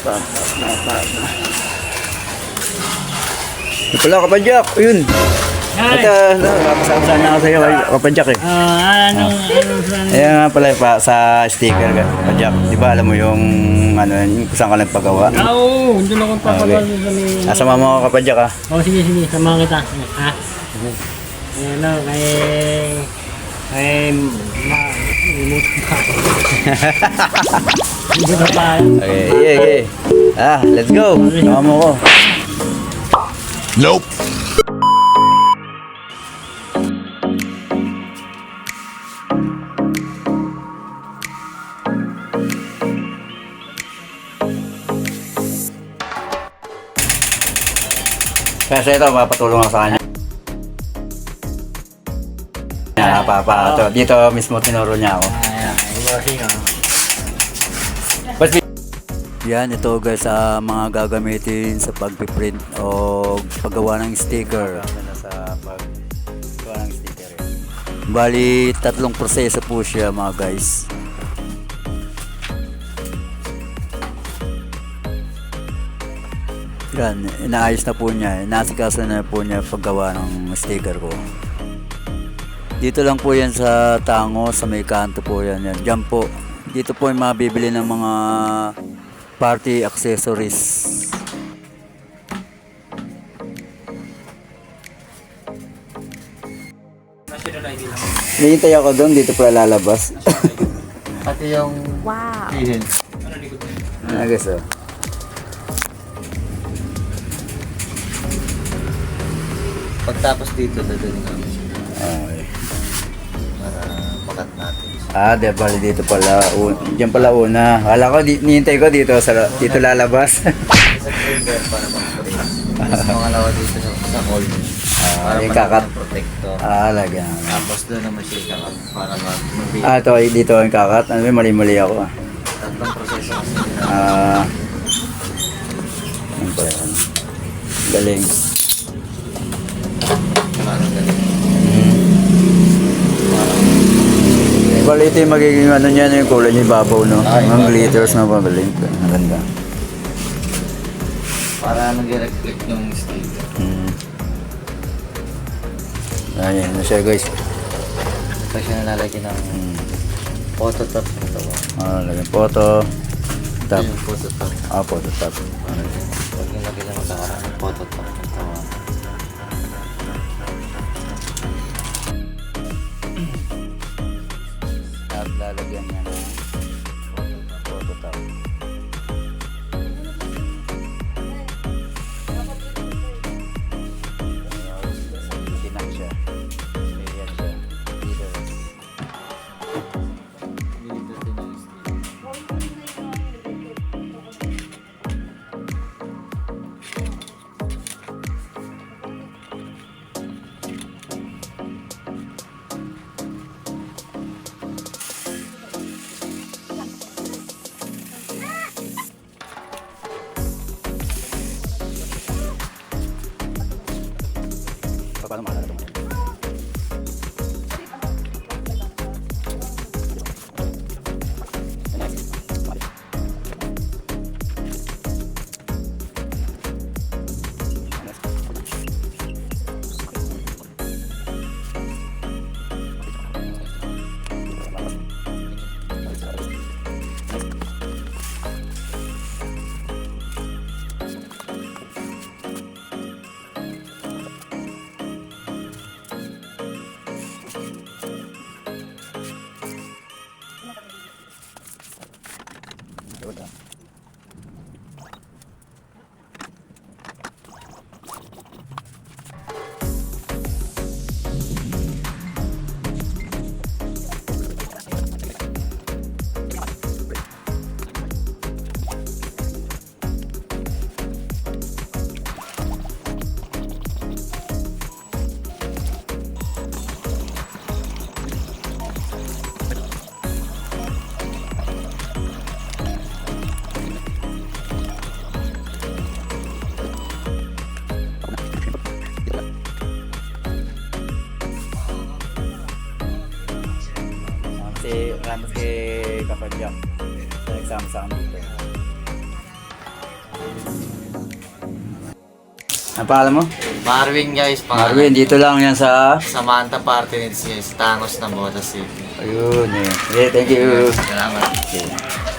Pa, pa, pa, kapadyak. Ayun. Ito, ito, kapasama na ako sa'yo, kapadyak eh. Ah, ano, ano, ano, Ayan nga pala pa, sa sticker, kapadyak. Di ba alam mo yung, ano, yung kung saan ka nagpagawa? Ah, oo, doon ako papagawa Okay. sa may... Nasa mama ko kapadyak ah. Oh, sige, sige, samahan kita. Ha? Ayan o, kay... Kay... Hindi na pa. Okay, okay, okay. Ah, let's go. Sama mo ko. Nope. Kasi ito, papatulong ako sa kanya. Yeah, papa, ito, dito mismo tinuro niya ako. Ayan, bossing o. But yan, ito guys, sa mga gagamitin sa pagpiprint o paggawa ng sticker. Sa paggawa ng sticker. Bali, tatlong proseso po siya mga guys. Yan, inaayos na po niya. Nasikaso na po niya paggawa ng sticker ko. Dito lang po yan sa Tango, sa may kanto po yan. yan. Diyan po. Dito po yung mabibili ng mga party accessories. Nihintay ako doon, dito pala lalabas. Pati yung... Wow. Ah, guys, oh. Pagtapos dito, dadalhin namin para makat natin. Ah, di bali dito pala. Un diyan pala una. Hala ko, di, nihintay ko dito, sa, dito lalabas. Sa trigger para mag-print. Tapos pangalawa dito sa, sa hall. para yung kakat. protector. ah, lagyan. Tapos doon naman siya ikakat para mag mag- Ah, ito, dito yung kakat. Ano, may mali-mali ako. ah. Tatlong proseso kasi nila. Ah, ano pa yan? Galing. Parang. Bali, ito yung magiging ano niya, yung kulay niya ibabaw, no? Ah, Ang ibabaw. glitters na pagaling. Ang ganda. Para nag-reflect yung sticker. Hmm. Ayan na siya, guys. Ito siya nalalagyan ng Hmm. photo top ito. Ah, lagyan photo. Tap. Yung photo top. Ah, photo tap. Huwag yung lagyan ng magkakaroon. Photo top. Ito. തന്നെയാണ് Ramos kay Kapadyak. Nagsama sa amin dito. Ang pangalan mo? Marvin guys, pangalan. Marvin, dito lang yan sa... Samantha Party guys, Tangos na Bota City. Ayun, eh. Okay, thank you. Salamat. Okay.